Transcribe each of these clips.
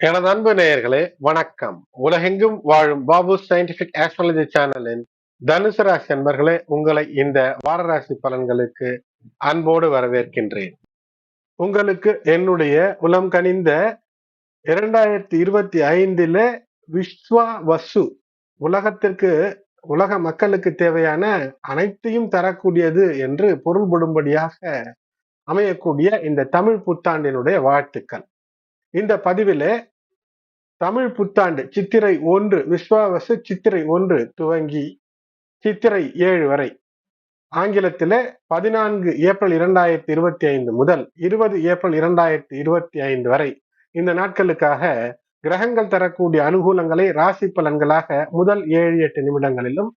எனது அன்பு நேயர்களே வணக்கம். உலகெங்கும் வாழும் பாபு சயின்டிபிக் ஆஸ்ட்ராலஜி சேனலின் தனுசு ராசி அன்பர்களே உங்களை இந்த வாரராசி பலன்களுக்கு அன்போடு வரவேற்கின்றேன். உங்களுக்கு என்னுடைய உலம் கனிந்த இரண்டாயிரத்தி இருபத்தி ஐந்தில் விஸ்வா வசு உலகத்திற்கு உலக மக்களுக்கு தேவையான அனைத்தையும் தரக்கூடியது என்று பொருள்படும்படியாக அமையக்கூடிய இந்த தமிழ் புத்தாண்டினுடைய வாழ்த்துக்கள். இந்த பதிவிலே தமிழ் புத்தாண்டு சித்திரை ஒன்று விஸ்வாவசு சித்திரை ஒன்று துவங்கி சித்திரை ஏழு வரை. ஆங்கிலத்திலே பதினான்கு ஏப்ரல் இரண்டாயிரத்தி இருபத்தி ஐந்து முதல் இருபது ஏப்ரல் இரண்டாயிரத்தி இருபத்தி ஐந்து வரை. இந்த நாட்களுக்காக கிரகங்கள் தரக்கூடிய அனுகூலங்களை ராசி பலன்களாக முதல் ஏழு எட்டு நிமிடங்களிலும்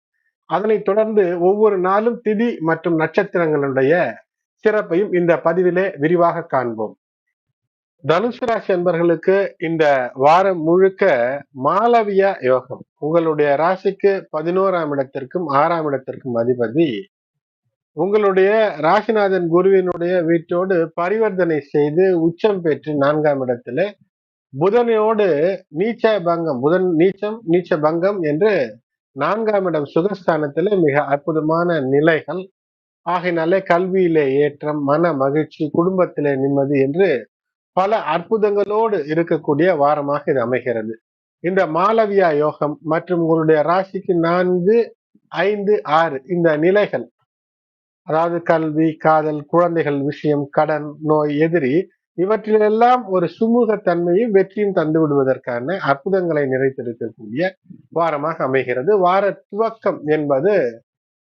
அதனைத் தொடர்ந்து ஒவ்வொரு நாளும் திதி மற்றும் நட்சத்திரங்களுடைய சிறப்பையும் இந்த பதிவிலே விரிவாக காண்போம். தனுசு ராசி அன்பர்களுக்கு இந்த வாரம் முழுக்க மாலவிய யோகம். உங்களுடைய ராசிக்கு பதினோராம் இடத்திற்கும் ஆறாம் இடத்திற்கும் அதிபதி. உங்களுடைய ராசிநாதன் குருவினுடைய வீட்டோடு பரிவர்த்தனை செய்து உச்சம் பெற்று நான்காம் இடத்துல புதனோடு நீச்ச பங்கம் புதன் நீச்சம் நீச்ச பங்கம் என்று நான்காம் இடம் சுகஸ்தானத்திலே மிக அற்புதமான நிலைகள். ஆகினாலே கல்வியிலே ஏற்றம் மன மகிழ்ச்சி குடும்பத்திலே நிம்மதி என்று பல அற்புதங்களோடு இருக்கக்கூடிய வாரமாக இது அமைகிறது. இந்த மாலவியா யோகம் மற்றும் உங்களுடைய ராசிக்கு நான்கு ஐந்து ஆறு இந்த நிலைகள் அதாவது கல்வி காதல் குழந்தைகள் விஷயம் கடன் நோய் எதிரி இவற்றிலெல்லாம் ஒரு சுமூக தன்மையும் வெற்றியும் தந்து விடுவதற்கான அற்புதங்களை நிறைத்திருக்கக்கூடிய வாரமாக அமைகிறது. வார துவக்கம் என்பது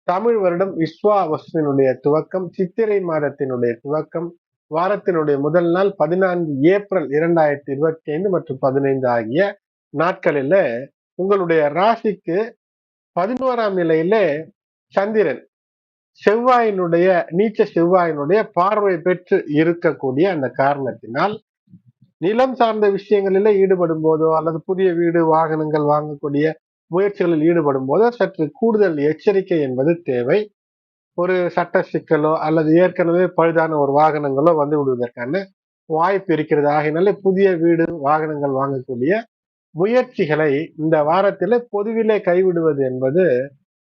தமிழ் வருடம் விஸ்வாவசுவினுடைய துவக்கம் சித்திரை மாதத்தினுடைய துவக்கம் வாரத்தினுடைய முதல் நாள் பதினான்கு ஏப்ரல் இரண்டாயிரத்தி இருபத்தி ஐந்து மற்றும் பதினைந்து ஆகிய நாட்களில உங்களுடைய ராசிக்கு பதினோராம் நிலையில சந்திரன் செவ்வாயினுடைய நீச்ச செவ்வாயினுடைய பார்வை பெற்று இருக்கக்கூடிய அந்த காரணத்தினால் நிலம் சார்ந்த விஷயங்களில ஈடுபடும் போதோ அல்லது புதிய வீடு வாகனங்கள் வாங்கக்கூடிய முயற்சிகளில் ஈடுபடும் போதோ சற்று கூடுதல் எச்சரிக்கை என்பது தேவை. ஒரு சட்ட சிக்கலோ அல்லது ஏற்கனவே பழுதான ஒரு வாகனங்களோ வந்து விடுவதற்கான வாய்ப்பு இருக்கிறது. ஆகினாலே புதிய வீடு வாகனங்கள் வாங்கக்கூடிய முயற்சிகளை இந்த வாரத்தில் பொதுவிலே கைவிடுவது என்பது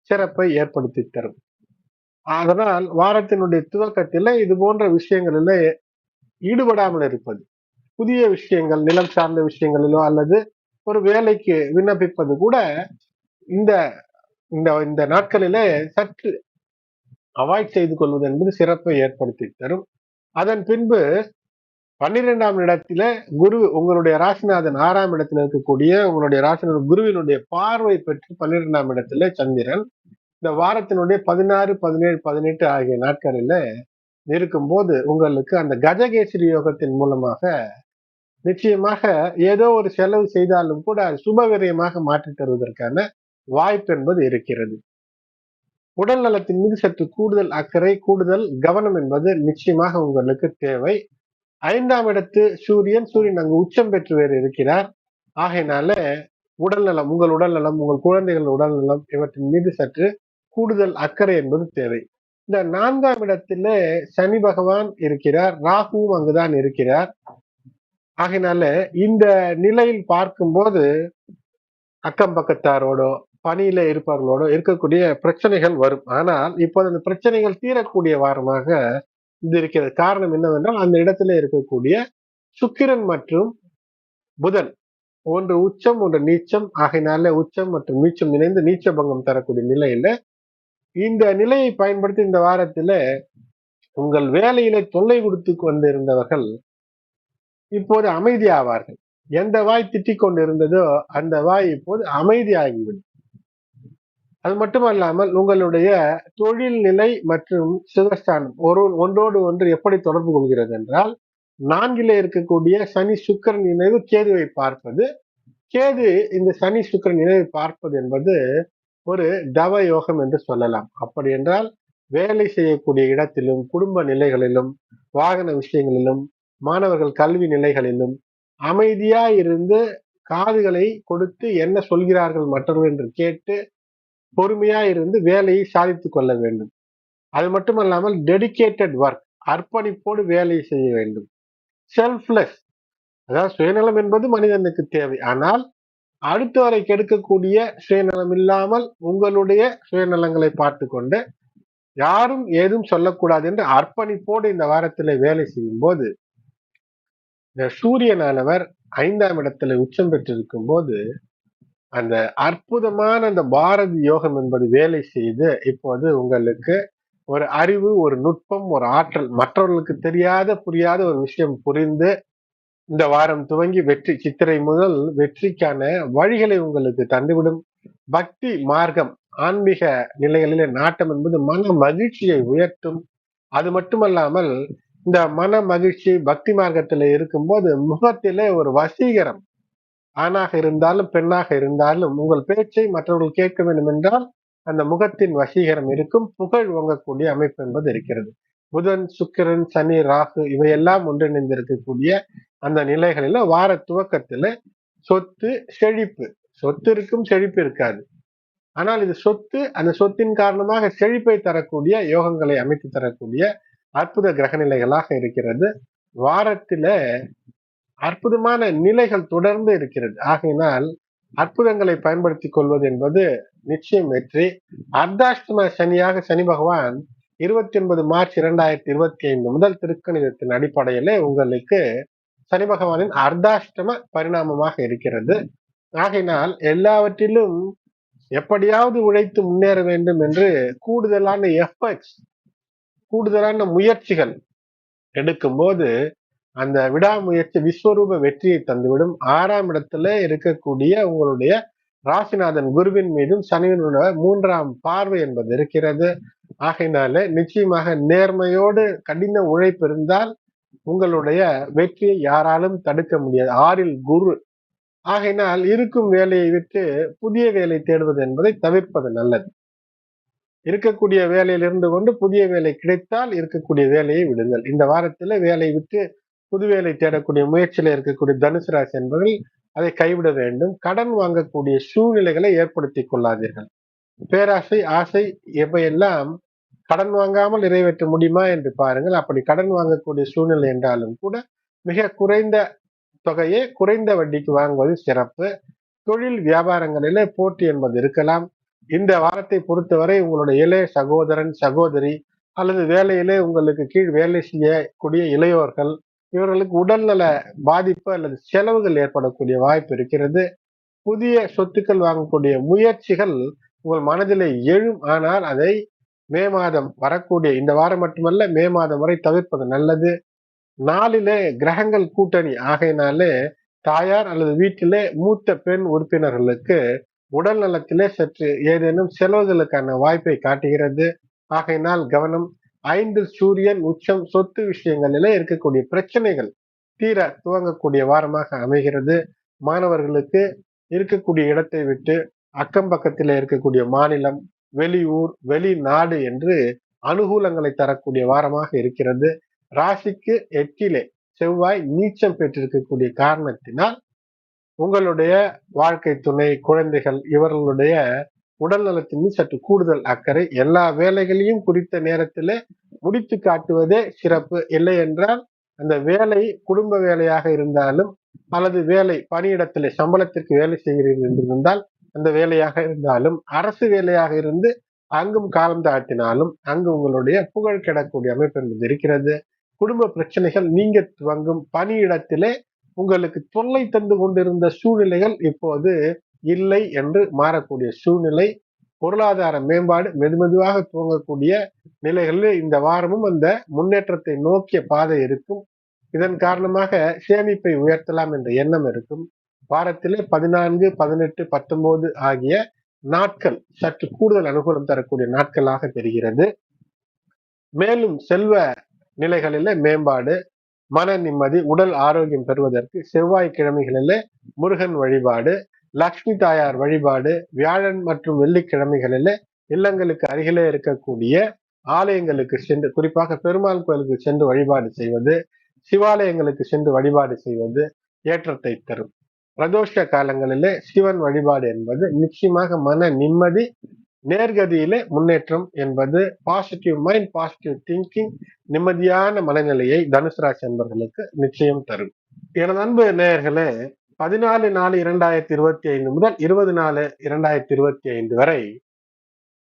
சிறப்பை ஏற்படுத்தி தரும். அதனால் வாரத்தினுடைய துவக்கத்தில் இது போன்ற விஷயங்களில் ஈடுபடாமல் இருப்பது புதிய விஷயங்கள் நிலம் சார்ந்த விஷயங்களிலோ அல்லது ஒரு வேலைக்கு விண்ணப்பிப்பது கூட இந்த இந்த இந்த நாட்களிலே சற்று அவாய்ட் செய்து கொள்வது என்பது சிறப்பை ஏற்படுத்தி தரும். அதன் பின்பு பன்னிரெண்டாம் இடத்துல குரு உங்களுடைய ராசிநாதன் ஆறாம் இடத்துல இருக்கக்கூடிய உங்களுடைய ராசிநாதன் குருவினுடைய பார்வை பெற்று பன்னிரெண்டாம் இடத்துல சந்திரன். இந்த வாரத்தினுடைய பதினாறு பதினேழு பதினெட்டு ஆகிய நாட்களில் இருக்கும்போது உங்களுக்கு அந்த கஜகேசரி யோகத்தின் மூலமாக நிச்சயமாக ஏதோ ஒரு செலவு செய்தாலும் கூட சுபவிரயமாக மாற்றி தருவதற்கான வாய்ப்பு என்பது இருக்கிறது. உடல் நலத்தின் மீது சற்று கூடுதல் அக்கறை கூடுதல் கவனம் என்பது நிச்சயமாக உங்களுக்கு தேவை. ஐந்தாம் இடத்து சூரியன். சூரியன் அங்கு உச்சம் பெற்று வேறு இருக்கிறார். ஆகையினால உடல் நலம் உங்கள் உடல் நலம் உங்கள் குழந்தைகள் உடல் நலம் இவற்றின் மீது சற்று கூடுதல் அக்கறை என்பது தேவை. இந்த நான்காம் இடத்துல சனி பகவான் இருக்கிறார். ராகுவும் அங்குதான் இருக்கிறார். ஆகையினால இந்த நிலையில் பார்க்கும்போது அக்கம் பக்கத்தாரோடோ பணியில இருப்பவர்களோட இருக்கக்கூடிய பிரச்சனைகள் வரும். ஆனால் இப்போது அந்த பிரச்சனைகள் தீரக்கூடிய வாரமாக இது இருக்கிறது. காரணம் என்னவென்றால் அந்த இடத்துல இருக்கக்கூடிய சுக்கிரன் மற்றும் புதன் ஒன்று உச்சம் ஒன்று நீச்சம். ஆகையினால உச்சம் மற்றும் நீச்சம் இணைந்து நீச்ச பங்கம் தரக்கூடிய நிலையில இந்த நிலையை பயன்படுத்தி இந்த வாரத்துல உங்கள் வேலையில தொல்லை கொடுத்து கொண்டிருந்தவர்கள் இப்போது அமைதியாவார்கள். எந்த வாய் திட்டிக் கொண்டிருந்ததோ அந்த வாய் இப்போது அமைதியாகிவிடும். அது மட்டுமல்லாமல் உங்களுடைய தொழில் நிலை மற்றும் சுகஸ்தானம் ஒரு ஒன்றோடு ஒன்று எப்படி தொடர்பு கொள்கிறது என்றால் நான்கிலே இருக்கக்கூடிய சனி சுக்கரன் நினைவு கேதுவை பார்ப்பது. கேது இந்த சனி சுக்கரன் நினைவை பார்ப்பது என்பது ஒரு தவ யோகம் என்று சொல்லலாம். அப்படி என்றால் வேலை செய்யக்கூடிய இடத்திலும் குடும்ப நிலைகளிலும் வாகன விஷயங்களிலும் மாணவர்கள் கல்வி நிலைகளிலும் அமைதியா இருந்து காதுகளை கொடுத்து என்ன சொல்கிறார்கள் மற்றவர்கள் என்று கேட்டு பொறுமையா இருந்து வேலையை சாதித்து கொள்ள வேண்டும். அது மட்டுமல்லாமல் டெடிக்கேட்டட் ஒர்க் அர்ப்பணிப்போடு வேலையை செய்ய வேண்டும். செல்ஃப்லெஸ் அதாவது சுயநலம் என்பது மனிதனுக்கு தேவை. ஆனால் அடுத்தவரை கெடுக்கக்கூடிய சுயநலம் இல்லாமல் உங்களுடைய சுயநலங்களை பார்த்து கொண்டு யாரும் ஏதும் சொல்லக்கூடாது என்று அர்ப்பணிப்போடு இந்த வாரத்தில் வேலை செய்யும் போது இந்த சூரியனானவர் ஐந்தாம் இடத்துல உச்சம் பெற்றிருக்கும் போது அந்த அற்புதமான அந்த பாரதி யோகம் என்பது வேலை செய்து இப்போது உங்களுக்கு ஒரு அறிவு ஒரு நுட்பம் ஒரு ஆற்றல் மற்றவர்களுக்கு தெரியாத புரியாத ஒரு விஷயம் புரிந்து இந்த வாரம் துவங்கி வெற்றி சித்திரை முதல் வெற்றிக்கான வழிகளை உங்களுக்கு தந்துவிடும். பக்தி மார்க்கம் ஆன்மீக நிலைகளிலே நாட்டம் என்பது மன மகிழ்ச்சியை உயர்த்தும். அது மட்டுமல்லாமல் இந்த மன மகிழ்ச்சி பக்தி மார்க்கத்தில் இருக்கும்போது முகத்திலே ஒரு வசீகரம் ஆணாக இருந்தாலும் பெண்ணாக இருந்தாலும் உங்கள் பேச்சை மற்றவர்கள் கேட்க வேண்டும் என்றால் அந்த முகத்தின் வசீகரம் இருக்கும் புகழ் ஓங்கக்கூடிய அமைப்பு என்பது இருக்கிறது. புதன் சுக்கிரன் சனி ராகு இவையெல்லாம் ஒன்றிணைந்திருக்கக்கூடிய அந்த நிலைகளில வார துவக்கத்துல சொத்து செழிப்பு. சொத்து இருக்கும் செழிப்பு இருக்காது. ஆனால் இது சொத்து அந்த சொத்தின் காரணமாக செழிப்பை தரக்கூடிய யோகங்களை அமைத்து தரக்கூடிய அற்புத கிரக நிலைகளாக இருக்கிறது. வாரத்தில அற்புதமான நிலைகள் தொடர்ந்து இருக்கிறது. ஆகையினால் அற்புதங்களை பயன்படுத்திக் கொள்வது என்பது நிச்சயம் வெற்றி. அர்த்தாஷ்டம சனியாக சனி பகவான் இருபத்தி ஒன்பது மார்ச் இரண்டாயிரத்தி இருபத்தி ஐந்து முதல் திருக்கணிதத்தின் அடிப்படையிலே உங்களுக்கு சனி பகவானின் அர்த்தாஷ்டம பரிணாமமாக இருக்கிறது. ஆகையினால் எல்லாவற்றிலும் எப்படியாவது உழைத்து முன்னேற வேண்டும் என்று கூடுதலான எஃபர்ட்ஸ் கூடுதலான முயற்சிகள் எடுக்கும்போது அந்த விடாமுயற்சி விஸ்வரூப வெற்றியை தந்துவிடும். ஆறாம் இடத்துல இருக்கக்கூடிய உங்களுடைய ராசிநாதன் குருவின் மீதும் சனியினுடைய மூன்றாம் பார்வை என்பது இருக்கிறது. ஆகையினால நிச்சயமாக நேர்மையோடு கடின உழைப்பு இருந்தால் உங்களுடைய வெற்றியை யாராலும் தடுக்க முடியாது. ஆறில் குரு. ஆகையினால் இருக்கும் வேலையை விட்டு புதிய வேலை தேடுவது என்பதை தவிர்ப்பது நல்லது. இருக்கக்கூடிய வேலையில் இருந்து கொண்டு புதிய வேலை கிடைத்தால் இருக்கக்கூடிய வேலையை விடுங்கள். இந்த வாரத்துல வேலை விட்டு புது வேலை தேடக்கூடிய முயற்சியில இருக்கக்கூடிய தனுசு ராசி என்பவர்கள் அதை கைவிட வேண்டும். கடன் வாங்கக்கூடிய சூழ்நிலைகளை ஏற்படுத்தி கொள்ளாதீர்கள். பேராசை ஆசை எவையெல்லாம் கடன் வாங்காமல் நிறைவேற்ற முடியுமா என்று பாருங்கள். அப்படி கடன் வாங்கக்கூடிய சூழ்நிலை என்றாலும் கூட மிக குறைந்த தொகையை குறைந்த வட்டிக்கு வாங்குவது சிறப்பு. தொழில் வியாபாரங்களிலே போட்டி என்பது இருக்கலாம். இந்த வாரத்தை பொறுத்தவரை உங்களுடைய இளைய சகோதரன் சகோதரி அல்லது வேலையிலே உங்களுக்கு கீழ் வேலை செய்யக்கூடிய இளையோர்கள் இவர்களுக்கு உடல்நல பாதிப்பு அல்லது செலவுகள் ஏற்படக்கூடிய வாய்ப்பு இருக்கிறது. புதிய சொத்துக்கள் வாங்கக்கூடிய முயற்சிகள் உங்கள் மனதில் எழும். ஆனால் அதை மே மாதம் வரக்கூடிய இந்த வாரம் மட்டுமல்ல மே மாதம் வரை தவிர்ப்பது நல்லது. நாளிலே கிரகங்கள் கூட்டணி ஆகையினாலே தாயார் அல்லது வீட்டிலே மூத்த பெண் உறுப்பினர்களுக்கு உடல் நலத்திலே சற்று ஏதேனும் செலவுகளுக்கான வாய்ப்பை காட்டுகிறது. ஆகையினால் கவனம் ஐந்து சூரியன் உச்சம் சொத்து விஷயங்களிலே இருக்கக்கூடிய பிரச்சனைகள் தீர துவங்கக்கூடிய வாரமாக அமைகிறது. மாணவர்களுக்கு இருக்கக்கூடிய இடத்தை விட்டு அக்கம் பக்கத்தில் இருக்கக்கூடிய மாநிலம் வெளியூர் வெளிநாடு என்று அனுகூலங்களை தரக்கூடிய வாரமாக இருக்கிறது. ராசிக்கு எட்டிலே செவ்வாய் நீச்சம் பெற்றிருக்கக்கூடிய காரணத்தினால் உங்களுடைய வாழ்க்கை துணை குழந்தைகள் இவர்களுடைய உடல் நலத்தின் சற்று கூடுதல் அக்கறை எல்லா வேலைகளையும் குறித்த நேரத்தில் முடித்து காட்டுவதே சிறப்பு. இல்லை என்றால் அந்த வேலை குடும்ப வேலையாக இருந்தாலும் அல்லது வேலை பணியிடத்தில் சம்பளத்திற்கு வேலை செய்கிறீர்கள் என்று இருந்தால் அந்த வேலையாக இருந்தாலும் அரசு வேலையாக இருந்து அங்கும் காலம் தாழ்த்தினாலும் அங்கு உங்களுடைய புகழ் கிடக்கூடிய அமைப்பு என்பது இருக்கிறது. குடும்ப பிரச்சனைகள் நீங்க துவங்கும் பணியிடத்திலே உங்களுக்கு தொல்லை தந்து கொண்டிருந்த சூழ்நிலைகள் இப்போது இல்லை என்று மாறக்கூடிய சூழ்நிலை பொருளாதார மேம்பாடு மெதுமெதுவாக துவங்கக்கூடிய நிலைகளில் இந்த வாரமும் அந்த முன்னேற்றத்தை நோக்கிய பாதை இருக்கும். இதன் காரணமாக சேமிப்பை உயர்த்தலாம் என்ற எண்ணம் இருக்கும். வாரத்திலே பதினான்கு பதினெட்டு பத்தொன்பது ஆகிய நாட்கள் சற்று கூடுதல் அனுகூலம் தரக்கூடிய நாட்களாக தெரிகிறது. மேலும் செல்வ நிலைகளில மேம்பாடு மன நிம்மதி உடல் ஆரோக்கியம் பெறுவதற்கு செவ்வாய்க்கிழமைகளில முருகன் வழிபாடு லக்ஷ்மி தாயார் வழிபாடு வியாழன் மற்றும் வெள்ளிக்கிழமைகளில் இல்லங்களுக்கு அருகிலே இருக்கக்கூடிய ஆலயங்களுக்கு சென்று குறிப்பாக பெருமாள் கோயிலுக்கு சென்று வழிபாடு செய்வது சிவாலயங்களுக்கு சென்று வழிபாடு செய்வது ஏற்றத்தை தரும். பிரதோஷ காலங்களிலே சிவன் வழிபாடு என்பது நிச்சயமாக மன நிம்மதி நேர்கதியிலே முன்னேற்றம் என்பது பாசிட்டிவ் மைண்ட் பாசிட்டிவ் திங்கிங் நிம்மதியான மனநிலையை தனுசு ராசி என்பவர்களுக்கு நிச்சயம் தரும். எனது அன்பு நேயர்களே பதினாலு நாலு இரண்டாயிரத்தி இருபத்தி ஐந்து முதல் இருபது நாலு இரண்டாயிரத்தி இருபத்தி ஐந்து வரை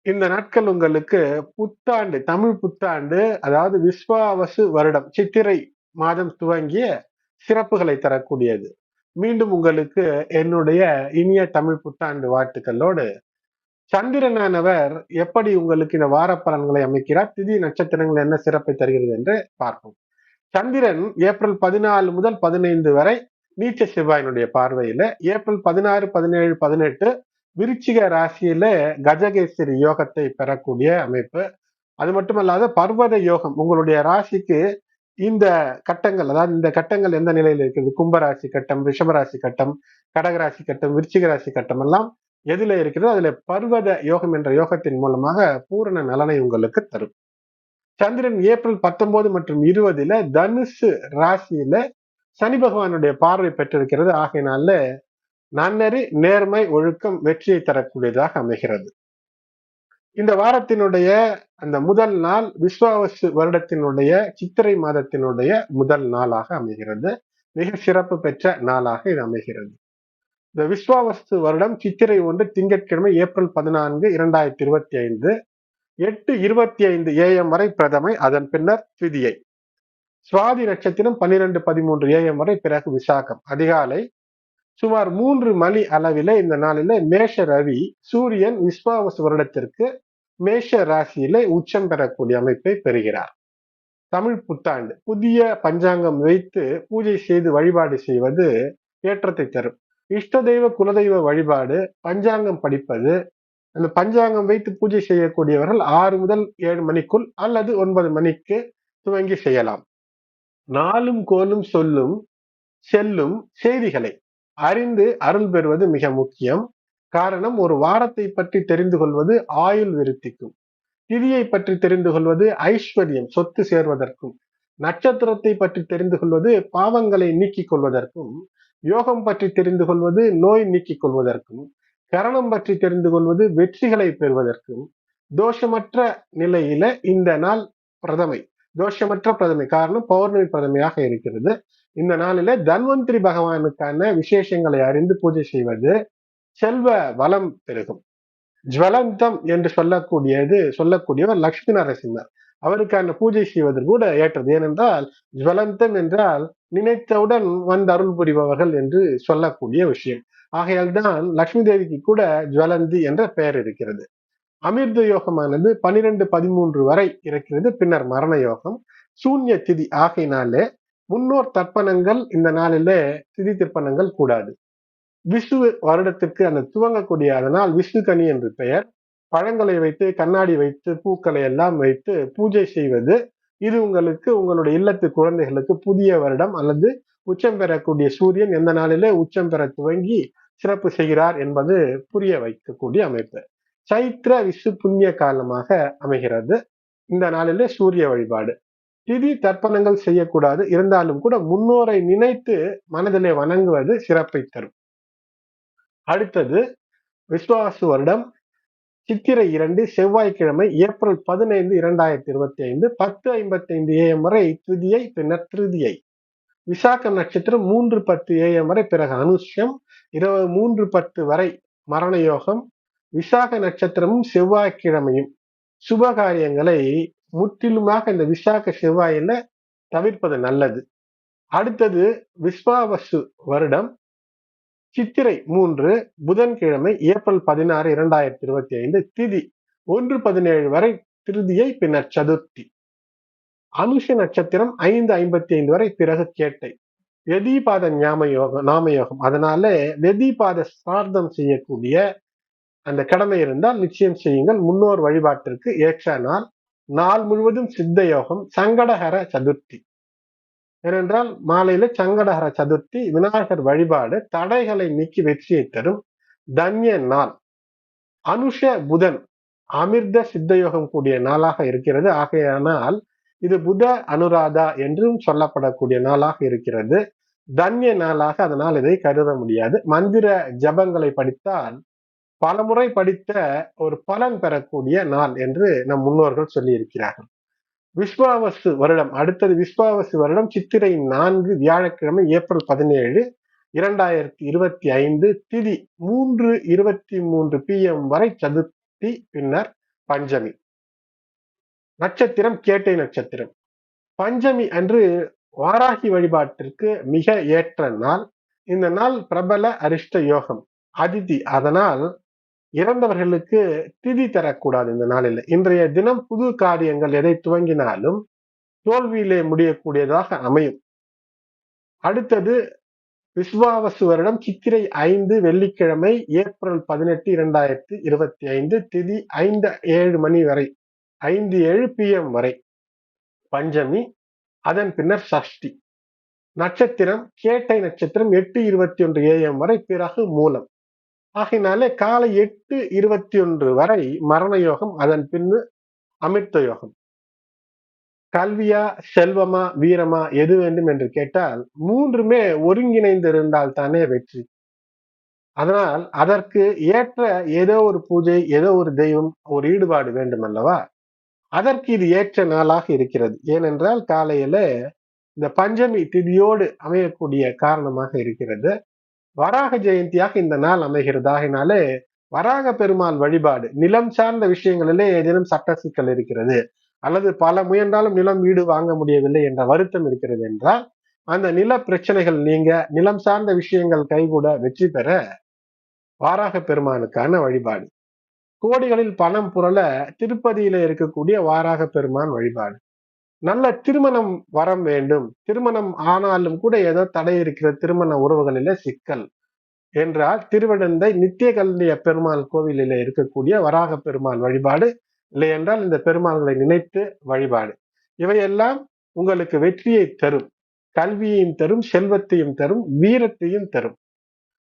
இந்த நாட்கள் உங்களுக்கு புத்தாண்டு தமிழ் புத்தாண்டு அதாவது விஸ்வாவசு வருடம் சித்திரை மாதம் துவங்கிய சிறப்புகளை தரக்கூடியது. மீண்டும் உங்களுக்கு என்னுடைய இனிய தமிழ் புத்தாண்டு வாழ்த்துக்களோடு சந்திரனானவர் எப்படி உங்களுக்கு இந்த வார பலன்களை அமைக்கிறார் திதி நட்சத்திரங்கள் என்ன சிறப்பை தருகிறது என்று பார்ப்போம். சந்திரன் ஏப்ரல் பதினாலு முதல் பதினைந்து வரை நீச்ச செவ்வாயினுடைய பார்வையில ஏப்ரல் பதினாறு பதினேழு பதினெட்டு விருச்சிக ராசியில கஜகேசரி யோகத்தை பெறக்கூடிய அமைப்பு. அது மட்டுமல்லாத பர்வத யோகம் உங்களுடைய ராசிக்கு இந்த கட்டங்கள் அதாவது இந்த கட்டங்கள் எந்த நிலையில இருக்குது? கும்பராசி கட்டம் ரிஷபராசி கட்டம் கடகராசி கட்டம் விருச்சிக ராசி கட்டம் எல்லாம் எதுல இருக்கிறதோ. அதுல பர்வத யோகம் என்ற யோகத்தின் மூலமாக பூரண நலனை உங்களுக்கு தரும். சந்திரன் ஏப்ரல் பத்தொன்பது மற்றும் இருபதுல தனுசு ராசியில சனி பகவானுடைய பார்வை பெற்றிருக்கிறது. ஆகையினால நன்னறி நேர்மை ஒழுக்கம் வெற்றியை தரக்கூடியதாக அமைகிறது. இந்த வாரத்தினுடைய அந்த முதல் நாள் விஸ்வாவசு வருடத்தினுடைய சித்திரை மாதத்தினுடைய முதல் நாளாக அமைகிறது. மிக சிறப்பு பெற்ற நாளாக இது அமைகிறது. இந்த விஸ்வாவஸ்து வருடம் சித்திரை ஒன்று திங்கட்கிழமை ஏப்ரல் பதினான்கு இரண்டாயிரத்தி இருபத்தி ஐந்து எட்டு இருபத்தி ஐந்து ஏஎம் வரை பிரதமை. அதன் பின்னர் திதியை. சுவாதி நட்சத்திரம் பன்னிரண்டு பதிமூன்று ஏஎம் வரை பிறகு விசாகம். அதிகாலை சுமார் மூன்று மணி அளவில இந்த நாளில மேஷ ரவி சூரியன் விஸ்வாவசு வருடத்திற்கு மேஷ ராசியில உச்சம் பெறக்கூடிய அமைப்பை பெறுகிறார். தமிழ் புத்தாண்டு. புதிய பஞ்சாங்கம் வைத்து பூஜை செய்து வழிபாடு செய்வது ஏற்றத்தை தரும். இஷ்ட தெய்வ குலதெய்வ வழிபாடு பஞ்சாங்கம் படிப்பது அந்த பஞ்சாங்கம் வைத்து பூஜை செய்யக்கூடியவர்கள் ஆறு முதல் ஏழு மணிக்குள் அல்லது ஒன்பது மணிக்கு துவங்கி செய்யலாம். நாளும் கோலும் சொல்லும் செல்லும் செய்திகளை. அறிந்து அருள் பெறுவது மிக முக்கியம். காரணம் ஒரு வாரத்தை பற்றி தெரிந்து கொள்வது ஆயுள் விருத்திக்கும். திதியை பற்றி தெரிந்து கொள்வது ஐஸ்வர்யம் சொத்து சேர்வதற்கும். நட்சத்திரத்தை பற்றி தெரிந்து கொள்வது பாவங்களை நீக்கிக் கொள்வதற்கும். யோகம் பற்றி தெரிந்து கொள்வது நோய் நீக்கிக் கொள்வதற்கும். கரணம் பற்றி தெரிந்து கொள்வது வெற்றிகளை பெறுவதற்கும். தோஷமற்ற நிலையில இந்த நாள் பிரதமை. தோஷமற்ற பிரதமை. காரணம் பௌர்ணமி பிரதமையாக இருக்கிறது. இந்த நாளில தன்வந்திரி பகவானுக்கான விசேஷங்களை அறிந்து பூஜை செய்வது செல்வ வளம் பெருகும். ஜுவலந்தம் என்று சொல்லக்கூடியது சொல்லக்கூடியவர் லக்ஷ்மி நரசிம்மர். அவருக்கான பூஜை செய்வது கூட ஏற்றது. ஏனென்றால் ஜுவலந்தம் என்றால் நினைத்தவுடன் வந்து அருள் புரிபவர்கள் என்று சொல்லக்கூடிய விஷயம். ஆகையால் தான் லக்ஷ்மி தேவிக்கு கூட ஜுவலந்தி என்ற பெயர் இருக்கிறது. அமிர்த யோகமானது பனிரெண்டு பதிமூன்று வரை இருக்கிறது. பின்னர் மரண யோகம். சூன்ய திதி ஆகையினாலே முன்னோர் தர்ப்பணங்கள் இந்த நாளில திதி திருப்பணங்கள் கூடாது. விஷ்ணு வருடத்திற்கு அந்த துவங்கக்கூடிய அதனால் விஷ்ணு கனி என்று பெயர். பழங்களை வைத்து கண்ணாடி வைத்து பூக்களை எல்லாம் வைத்து பூஜை செய்வது. இது உங்களுக்கு உங்களுடைய இல்லத்து குழந்தைகளுக்கு புதிய வருடம் அல்லது உச்சம் பெறக்கூடிய சூரியன் எந்த நாளிலே உச்சம் பெற துவங்கி சிறப்பு செய்கிறார் என்பது புரிய வைக்கக்கூடிய அமைப்பு. சைத்ர விசு புண்ணிய காலமாக அமைகிறது. இந்த நாளிலே சூரிய வழிபாடு. திதி தர்ப்பணங்கள் செய்யக்கூடாது. இருந்தாலும் கூட முன்னோரை நினைத்து மனதிலே வணங்குவது சிறப்பை தரும். அடுத்தது விஸ்வாசு வருடம். சித்திரை இரண்டு செவ்வாய்க்கிழமை ஏப்ரல் பதினைந்து இரண்டாயிரத்தி இருபத்தி ஐந்து பத்து ஐம்பத்தி ஐந்து ஏஎம் வரை துதியை பின்னர் திருதியை. விசாகம் நட்சத்திரம் மூன்று பத்து ஏஎம் வரை பிறகு அனுஷ்யம் இருபது மூன்று பத்து வரை மரண யோகம் விசாக நட்சத்திரமும் செவ்வாய்க்கிழமையும் சுப காரியங்களை முற்றிலுமாக இந்த விசாக செவ்வாயில தவிர்ப்பது நல்லது. அடுத்தது விஸ்வாவசு வருடம். சித்திரை மூன்று புதன்கிழமை ஏப்ரல் பதினாறு இரண்டாயிரத்தி இருபத்தி ஐந்து திதி ஒன்று பதினேழு வரை திருதியை பின்னர் சதுர்த்தி. அனுஷ நட்சத்திரம் ஐந்து ஐம்பத்தி ஐந்து வரை பிறகு கேட்டை. வெதிபாத ஞாம யோகம் நாம யோகம். அதனால வெதிபாத சார்த்தம் செய்யக்கூடிய அந்த கடமை இருந்தால் நிச்சயம் செய்யுங்கள். முன்னோர் வழிபாட்டிற்கு ஏற்ற நாள். நாள் முழுவதும் சித்த யோகம். சங்கடஹர சதுர்த்தி. ஏனென்றால் மாலையில சங்கடஹர சதுர்த்தி விநாயகர் வழிபாடு தடைகளை நீக்கி வெற்றியை தரும் தன்ய நாள். அனுஷ புதன். அமிர்த சித்தயோகம் கூடிய நாளாக இருக்கிறது. ஆகையானால் இது புத அனுராதா என்றும் சொல்லப்படக்கூடிய நாளாக இருக்கிறது. தன்ய நாளாக அதனால் இதை கருத முடியாது. மந்திர ஜபங்களை படித்தால் பலமுறை படித்த ஒரு பலன் பெறக்கூடிய நாள் என்று நம் முன்னோர்கள் சொல்லியிருக்கிறார்கள். விஸ்வாவசு வருடம் அடுத்தது விஸ்வாவசு வருடம் சித்திரை நான்கு வியாழக்கிழமை ஏப்ரல் பதினேழு இரண்டாயிரத்தி இருபத்தி ஐந்து திதி மூன்று இருபத்தி மூன்று பி எம் வரை சதுர்த்தி பின்னர் பஞ்சமி. நட்சத்திரம் கேட்டை நட்சத்திரம். பஞ்சமி அன்று வாராகி வழிபாட்டிற்கு மிக ஏற்ற நாள். இந்த நாள் பிரபல அரிஷ்ட யோகம். அதிதி அதனால் இறந்தவர்களுக்கு திதி தரக்கூடாது இந்த நாளில். இன்றைய தினம் புது காரியங்கள் எதை துவங்கினாலும் தோல்வியிலே முடியக்கூடியதாக அமையும். அடுத்தது விஸ்வாவசு வருடம் சித்திரை ஐந்து வெள்ளிக்கிழமை ஏப்ரல் பதினெட்டு இரண்டாயிரத்தி இருபத்தி ஐந்து திதி ஐந்து ஏழு மணி வரை ஐந்து ஏழு பி எம் வரை. பஞ்சமி அதன் பின்னர் சஷ்டி. நட்சத்திரம் கேட்டை நட்சத்திரம் எட்டு இருபத்தி ஒன்று ஏஎம் வரை பிறகு மூலம். ஆகினாலே காலை எட்டு இருபத்தி ஒன்று வரை மரண யோகம் அதன் பின்னு அமிர்த யோகம். கல்வியா செல்வமா வீரமா எது வேண்டும் என்று கேட்டால் மூன்றுமே ஒருங்கிணைந்து இருந்தால் தானே வெற்றி. அதனால் அதற்கு ஏற்ற ஏதோ ஒரு பூஜை ஏதோ ஒரு தெய்வம் ஒரு ஈடுபாடு வேண்டும் அல்லவா? அதற்கு இது ஏற்ற நாளாக இருக்கிறது. ஏனென்றால் காலையில இந்த பஞ்சமி திதியோடு அமையக்கூடிய காரணமாக இருக்கிறது. வராக ஜெயந்தியாக இந்த நாள் அமைகிறது. ஆகினாலே வராக பெருமாள் வழிபாடு நிலம் சார்ந்த விஷயங்களிலே ஏதேனும் சட்ட சிக்கல் இருக்கிறது அல்லது பல முயன்றாலும் நிலம் வீடு வாங்க முடியவில்லை என்ற வருத்தம் இருக்கிறது என்றால் அந்த நில பிரச்சனைகள் நீங்க நிலம் சார்ந்த விஷயங்கள் கைகூட வெற்றி பெற வாராக பெருமானுக்கான வழிபாடு. கோடிகளில் பணம் புரள திருப்பதியில இருக்கக்கூடிய வாராக பெருமான் வழிபாடு. நல்ல திருமணம் வரம் வேண்டும். திருமணம் ஆனாலும் கூட ஏதோ தடை இருக்கிற திருமண உறவுகளில சிக்கல். என்றால் திருவிடந்தை நித்திய கல்லிய பெருமாள் கோவிலில் இருக்கக்கூடிய வராக பெருமாள் வழிபாடு. இல்லை என்றால் இந்த பெருமாள்களை நினைத்து வழிபாடு. இவையெல்லாம் உங்களுக்கு வெற்றியை தரும். கல்வியையும் தரும் செல்வத்தையும் தரும் வீரத்தையும் தரும்.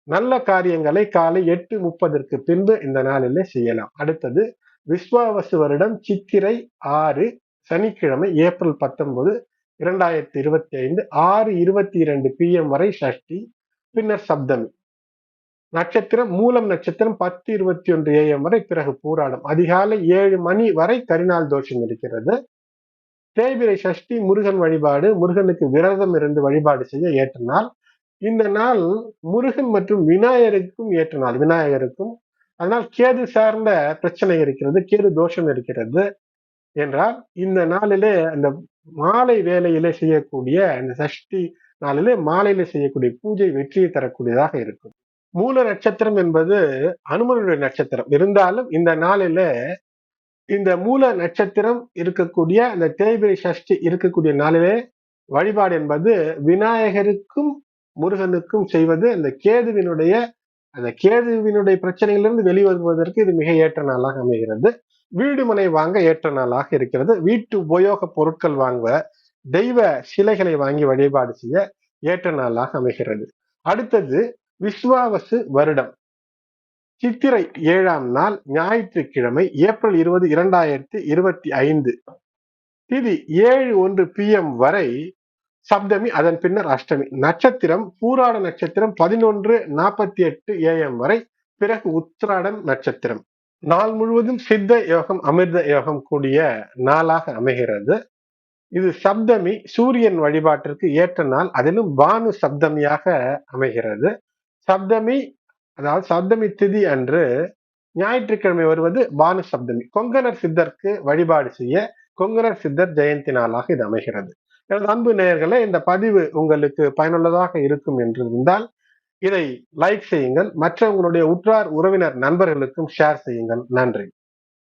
நல்ல காரியங்களை காலை எட்டு முப்பதற்கு பின்பு இந்த நாளிலே செய்யலாம். அடுத்தது விஸ்வாவசு வருடம் சித்திரை ஆறு சனிக்கிழமை ஏப்ரல் பத்தொன்பது இரண்டாயிரத்தி இருபத்தி ஐந்து ஆறு இருபத்தி இரண்டு பிஎம் வரை சஷ்டி பின்னர் சப்தமி. நட்சத்திரம் மூலம் நட்சத்திரம் பத்து இருபத்தி ஒன்று ஏஎம் வரை பிறகு பூராடம். அதிகாலை ஏழு மணி வரை கரிநாள் தோஷம் இருக்கிறது. தேய்பிரை சஷ்டி முருகன் வழிபாடு முருகனுக்கு விரதம் இருந்து வழிபாடு செய்ய ஏற்ற நாள். இந்த நாள் முருகன் மற்றும் விநாயகருக்கும் ஏற்ற நாள். விநாயகருக்கும் அதனால் கேது சார்ந்த பிரச்சனை இருக்கிறது கேது தோஷம் இருக்கிறது. என்றால் இந்த நாளிலே அந்த மாலை வேலையிலே செய்யக்கூடிய அந்த சஷ்டி நாளிலே மாலையில செய்யக்கூடிய பூஜை வெற்றியை தரக்கூடியதாக இருக்கும். மூல நட்சத்திரம் என்பது அனுமனுடைய நட்சத்திரம். இருந்தாலும் இந்த நாளில இந்த மூல நட்சத்திரம் இருக்கக்கூடிய அந்த தேய்பிரை சஷ்டி இருக்கக்கூடிய நாளிலே வழிபாடு என்பது விநாயகருக்கும் முருகனுக்கும் செய்வது அந்த கேதுவினுடைய அந்த கேதுவினுடைய பிரச்சனைகளிலிருந்து வெளிவருவதற்கு இது மிக ஏற்ற நாளாக அமைகிறது. வீடு மனை வாங்க ஏற்ற நாளாக இருக்கிறது. வீட்டு உபயோக பொருட்கள் வாங்க தெய்வ சிலைகளை வாங்கி வழிபாடு செய்ய ஏற்ற நாளாக அமைகிறது. அடுத்தது விஸ்வாவசு வருடம். சித்திரை ஏழாம் நாள் ஞாயிற்றுக்கிழமை ஏப்ரல் இருபது இரண்டாயிரத்தி இருபத்தி ஐந்து. திதி ஏழு ஒன்று பி எம் வரை சப்தமி அதன் பின்னர் அஷ்டமி. நட்சத்திரம் பூராட நட்சத்திரம் பதினொன்று நாற்பத்தி எட்டு ஏஎம் வரை பிறகு உத்திராடம் நட்சத்திரம். நாள் முழுவதும் சித்த யோகம் அமிர்த யோகம் கூடிய நாளாக அமைகிறது. இது சப்தமி சூரியன் வழிபாட்டிற்கு ஏற்ற நாள். அதிலும் பானு சப்தமியாக அமைகிறது. சப்தமி அதாவது சப்தமி திதி அன்று ஞாயிற்றுக்கிழமை வருவது பானு சப்தமி. கொங்கணர் சித்தருக்கு வழிபாடு செய்ய கொங்கணர் சித்தர் ஜெயந்தி நாளாக இது அமைகிறது. எனது அன்பு நேயர்களே இந்த பதிவு உங்களுக்கு பயனுள்ளதாக இருக்கும் என்று இருந்தால் இதை லைக் செய்யுங்கள். மற்ற உங்களுடைய உற்றார் உறவினர் நண்பர்களுக்கும் ஷேர் செய்யுங்கள். நன்றி.